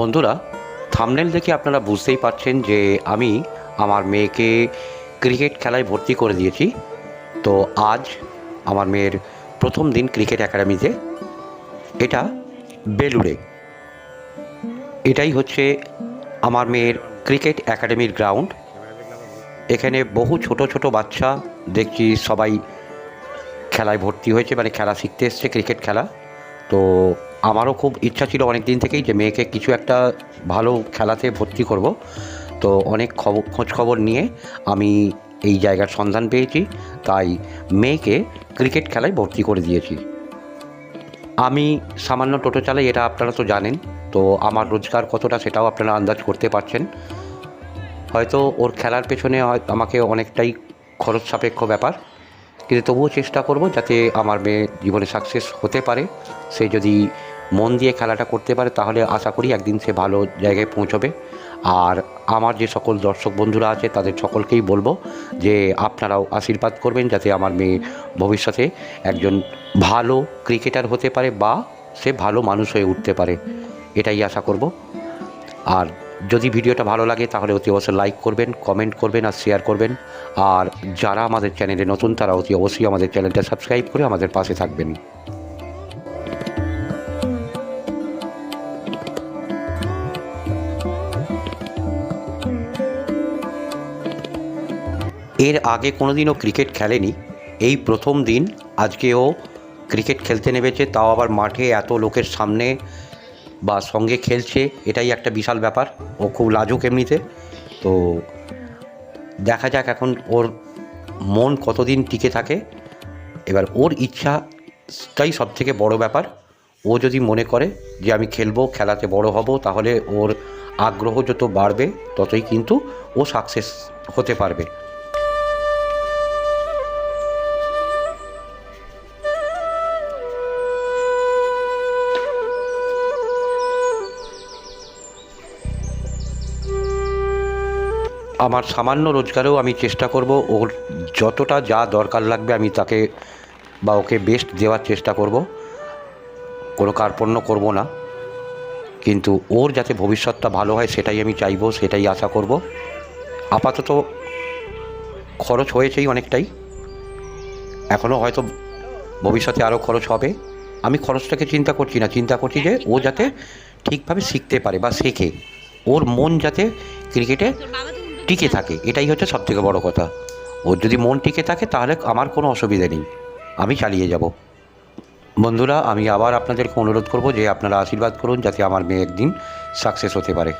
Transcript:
বন্ধুরা থামনেল দেখে আপনারা বুঝতেই পারছেন যে আমি আমার মেয়েকে ক্রিকেট খেলায় ভর্তি করে দিয়েছি। তো আজ আমার মেয়ের প্রথম দিন ক্রিকেট একাডেমিতে এটা বেলুড়ে। এটাই হচ্ছে আমার মেয়ের ক্রিকেট একাডেমির গ্রাউন্ড এখানে বহু ছোট ছোট বাচ্চা দেখছি সবাই খেলায় ভর্তি হয়েছে মানে খেলা শিখতে এসছে ক্রিকেট খেলা। তো আমারও খুব ইচ্ছা ছিল অনেক দিন থেকেই যে মেয়েকে কিছু একটা ভালো খেলাতে ভর্তি করব। তো অনেক খবর খোঁজ খবর নিয়ে আমি এই জায়গার সন্ধান পেয়েছি। তাই মেয়েকে ক্রিকেট খেলায় ভর্তি করে দিয়েছি। আমি সামান্য টোটো চালাই, এটা আপনারা তো জানেন। তো আমার রোজগার কতটা সেটাও আপনারা আন্দাজ করতে পারছেন। হয়তো ওর খেলার পেছনে আমাকে অনেকটাই খরচ সাপেক্ষ ব্যাপার। কিন্তু তবুও চেষ্টা করব যাতে আমার মেয়ে জীবনে সাকসেস হতে পারে। সে যদি মন দিয়ে খেলাটা করতে পারে, তাহলে আশা করি একদিন সে ভালো জায়গায় পৌঁছবে। আর আমার যে সকল দর্শক বন্ধুরা আছে, তাদের সকলকেই বলব যে আপনারাও আশীর্বাদ করবেন যাতে আমার মেয়ে ভবিষ্যতে একজন ভালো ক্রিকেটার হতে পারে বা সে ভালো মানুষ হয়ে উঠতে পারে। এটাই আশা করব। আর যদি ভিডিওটা ভালো লাগে, তাহলে অতি অবশ্যই লাইক করবেন, কমেন্ট করবেন আর শেয়ার করবেন। আর যারা আমাদের চ্যানেলে নতুন, তারা অতি অবশ্যই আমাদের চ্যানেলটা সাবস্ক্রাইব করে আমাদের পাশে থাকবেন। এর আগে কোনোদিনও ক্রিকেট খেলেনি। এই প্রথম দিন আজকে ও ক্রিকেট খেলতে নেমেছে, তাও আবার মাঠে এত লোকের সামনে বা সঙ্গে খেলছে, এটাই একটা বিশাল ব্যাপার। ও খুব লাজুক এমনিতে। তো দেখা যাক এখন ওর মন কতদিন টিকে থাকে। এবার ওর ইচ্ছাটাই সব থেকে বড় ব্যাপার। ও যদি মনে করে যে আমি খেলব, খেলাতে বড় হব, তাহলে ওর আগ্রহ যত বাড়বে, ততই কিন্তু ও সাকসেস হতে পারবে। আমার সামান্য রোজগারেও আমি চেষ্টা করব, ওর যতটা যা দরকার লাগবে আমি তাকে বা ওকে বেস্ট দেওয়ার চেষ্টা করব। কোনো কার্পণ্য করব না। কিন্তু ওর যাতে ভবিষ্যৎটা ভালো হয় সেটাই আমি চাইব, সেটাই আশা করব। আপাতত খরচ হয়েছেই অনেকটাই। এখনও হয়তো ভবিষ্যতে আরও খরচ হবে। আমি খরচটাকে চিন্তা করছি না, চিন্তা করছি যে ও যাতে ঠিকভাবে শিখতে পারে বা শেখে। ওর মন যাতে ক্রিকেটে টিকে থাকে, এটাই হচ্ছে সবথেকে বড় কথা। ওর যদি মন টিকে থাকে, তাহলে আমার কোনো অসুবিধে নেই। আমি চালিয়ে যাব। বন্ধুরা, আমি আবার আপনাদেরকে অনুরোধ করব যে আপনারা আশীর্বাদ করুন, যাতে আমার মেয়ে একদিন সাকসেস হতে পারে।